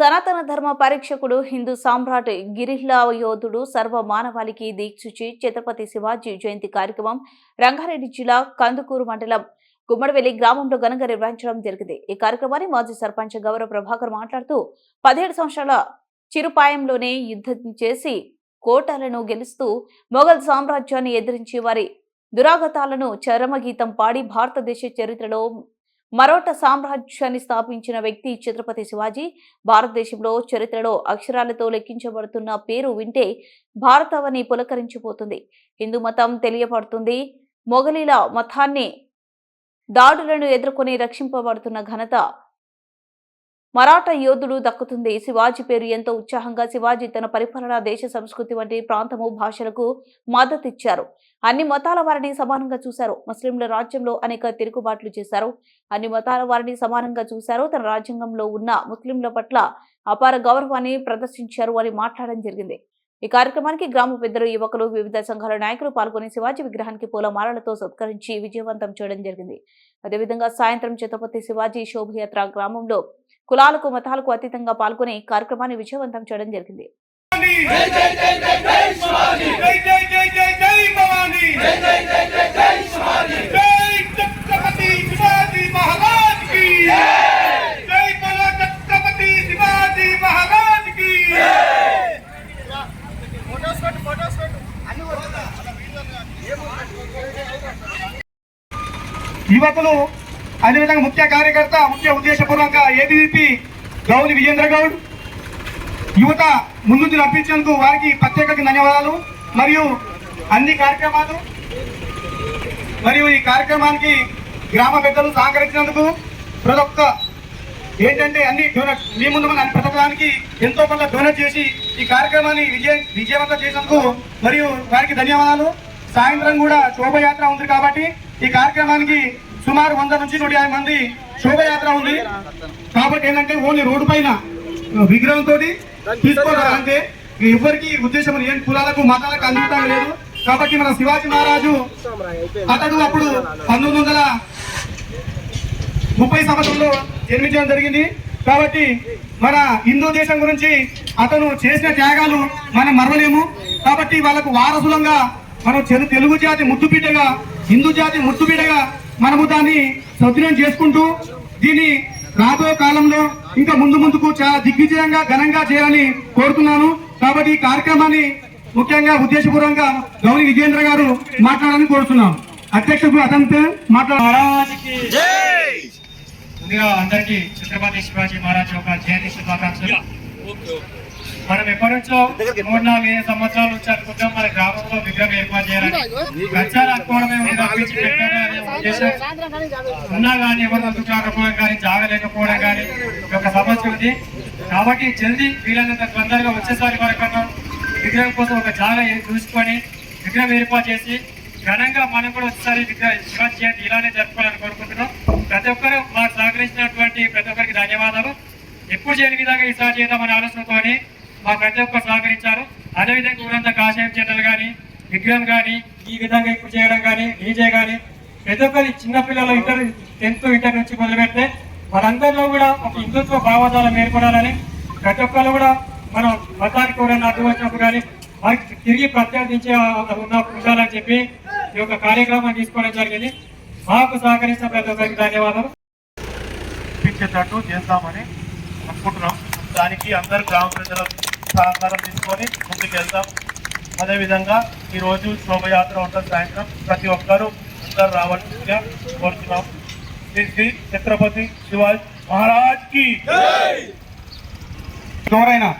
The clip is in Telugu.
సనాతన ధర్మ పరీక్షకుడు హిందూ సామ్రాట్ గిరిహ్లా యోధుడు సర్వ మానవాళికి దీక్షిచి ఛత్రపతి శివాజీ జయంతి కార్యక్రమం రంగారెడ్డి జిల్లా కందుకూరు మండలం గుమ్మడివెల్లి గ్రామంలో ఘనంగా నిర్వహించడం జరిగింది. ఈ కార్యక్రమాన్ని మాజీ సర్పంచ్ గౌరవ ప్రభాకర్ మాట్లాడుతూ పదిహేడు సంవత్సరాల చిరుపాయంలోనే యుద్ధం చేసి కోటలను గెలుస్తూ మొఘల్ సామ్రాజ్యాన్ని ఎదిరించి వారి దురాగతాలను చరమగీతం పాడి భారతదేశ చరిత్రలో మరోట సామ్రాజ్యాన్ని స్థాపించిన వ్యక్తి ఛత్రపతి శివాజీ భారతదేశంలో చరిత్రలో అక్షరాలతో లెక్కించబడుతున్న పేరు వింటే భారతవని పులకరించిపోతుంది. హిందూ మతం తెలియబడుతుంది మొఘలీల మతాన్ని దాడులను ఎదుర్కొని రక్షింపబడుతున్న ఘనత మరాఠా యోధుడు దక్కుతుంది. శివాజీ పేరు ఎంతో ఉత్సాహంగా శివాజీ తన పరిపాలన దేశ సంస్కృతి వంటి ప్రాంతము భాషలకు మద్దతిచ్చారు అన్ని మతాల వారిని సమానంగా చూశారు. ముస్లింల రాజ్యంలో అనేక తిరుగుబాట్లు చేశారు. అన్ని మతాల వారిని సమానంగా చూశారు. తన రాజ్యాంగంలో ఉన్న ముస్లింల పట్ల అపార గౌరవాన్ని ప్రదర్శించారు అని మాట్లాడడం జరిగింది. ఈ కార్యక్రమానికి గ్రామ పెద్దలు యువకులు వివిధ సంఘాల నాయకులు పాల్గొని శివాజీ విగ్రహానికి పూలమాలలతో సత్కరించి విజయవంతం చేయడం జరిగింది. అదేవిధంగా సాయంత్రం ఛత్రపతి శివాజీ శోభయాత్ర గ్రామంలో కులాలకు మతాలకు అతీతంగా పాల్గొని కార్యక్రమాన్ని విజయవంతం చేయడం జరిగింది. యువకులు అదేవిధంగా ముఖ్య కార్యకర్త ముఖ్య ఉద్దేశపూర్వక ఏబీవీపీ గౌరి విజేంద్ర గౌడ్. యువత ముందుకు నడిపించేందుకు వారికి ప్రత్యేక ధన్యవాదాలు మరియు అన్ని కార్యక్రమాలు మరియు ఈ కార్యక్రమానికి గ్రామ పెద్దలు సహకరించినందుకు ప్రతి ఒక్క ఏంటంటే అన్ని డోనట్ మీ ముందు మన అన్ని ఎంతో కొంత డోనట్ చేసి ఈ కార్యక్రమాన్ని విజయ విజయవంతం చేసినందుకు మరియు వారికి ధన్యవాదాలు. సాయంత్రం కూడా శోభయాత్ర ఉంది కాబట్టి ఈ కార్యక్రమానికి సుమారు వంద నుంచి నూట యాభై మంది శోభయాత్ర ఉంది. కాబట్టి ఏంటంటే ఓన్లీ రోడ్డు పైన విగ్రహం తోటి తీసుకోవాలంటే ఎవరికి ఉద్దేశం ఏం కులాలకు మతాలకు అందుతాం లేదు. కాబట్టి మన శివాజీ మహారాజు అతడు అప్పుడు పంతొమ్మిది వందల ముప్పై సంవత్సరంలో జన్మించడం జరిగింది. కాబట్టి మన హిందూ దేశం గురించి అతను చేసిన త్యాగాలు మనం మరవలేము. కాబట్టి వాళ్ళకు వారసులంగా మనం తెలుగు జాతి ముద్దుబిడ్డగా హిందూ జాతి ముద్దుబిడ్డగా మనము దాన్ని సద్వినియోగం చేసుకుంటూ దీన్ని రాబోయే కాలంలో ఇంకా ముందు ముందుకు చాలా దిగ్విజయంగా ఘనంగా చేయాలని కోరుతున్నాను. కాబట్టి ఈ కార్యక్రమాన్ని ముఖ్యంగా ఉద్దేశపూర్వకంగా గౌరీ విజేంద్ర గారు మాట్లాడాలని కోరుతున్నాం. అధ్యక్షుడు అతనితో మాట్లాడాలి అందరికీ ఛత్రపతి శివాజీ మహారాజ్ యొక్క జయంతి శుభాకాంక్షలు. మనం ఎప్పటి నుంచో మూడు నాలుగు ఐదు సంవత్సరాల నుంచి అనుకుంటాం మన గ్రామంలో విగ్రహం ఏర్పాటు చేయాలని. ప్రచారం అనుకోవడమే ఉన్నా కానీ ఎవరు అందుకోకపోవడం కానీ జాగలేకపోవడం కానీ యొక్క సమస్య ఉంది. కాబట్టి జల్దీ వీలైనంత తొందరగా వచ్చేసారి వరకన్నా విగ్రహం కోసం ఒక జాగ చూసుకొని విగ్రహం ఏర్పాటు చేసి ఘనంగా మనం కూడా ఒకసారి విగ్రహ శివాజీ జయంతి ఇలానే జరుపుకోవాలని కోరుకుంటున్నాం. ప్రతి ఒక్కరు మాకు సహకరించినటువంటి ప్రతి ఒక్కరికి ధన్యవాదాలు. ఎప్పుడు చేయని విధంగా ఈసారి చేద్దామనే ఆలోచనతోని మా ప్రతి ఒక్కరు సహకరించారు. అదేవిధంగా ఊరంతా కాషాయం చెట్టలు కానీ విగ్రహం కానీ ఈ విధంగా ఇప్పుడు చేయడం కానీ డీజే కానీ ప్రతి ఒక్కరి చిన్నపిల్లలు ఇంటర్ టెన్త్ ఇంటర్ నుంచి మొదలుపెడితే మనందరిలో కూడా ఒక హిందుత్వ భావజాలం ఏర్పడాలని ప్రతి ఒక్కరు కూడా మనం మతానికి కూడా అడ్డు వచ్చినప్పుడు కానీ వారికి తిరిగి ప్రత్యర్థించే ఉన్న ఉండాలని చెప్పి ఈ యొక్క కార్యక్రమం తీసుకోవడం జరిగింది. మాకు సహకరించిన ప్రతి ఒక్కరికి ధన్యవాదాలు. ఇప్పించేటట్టు చేస్తామని అనుకుంటున్నాం. దానికి అందరు గ్రామ ప్రజల సహకారం తీసుకొని ముందుకు వెళ్తాం అదేవిధంగా ఈరోజు శోభయాత్ర ఉంటుంది సాయంత్రం. ప్రతి ఒక్కరూ అందరు రావాల్సిందిగా కోరుతున్నాం. శ్రీ శ్రీ ఛత్రపతి శివాజీ మహారాజ్కి ఎవరైనా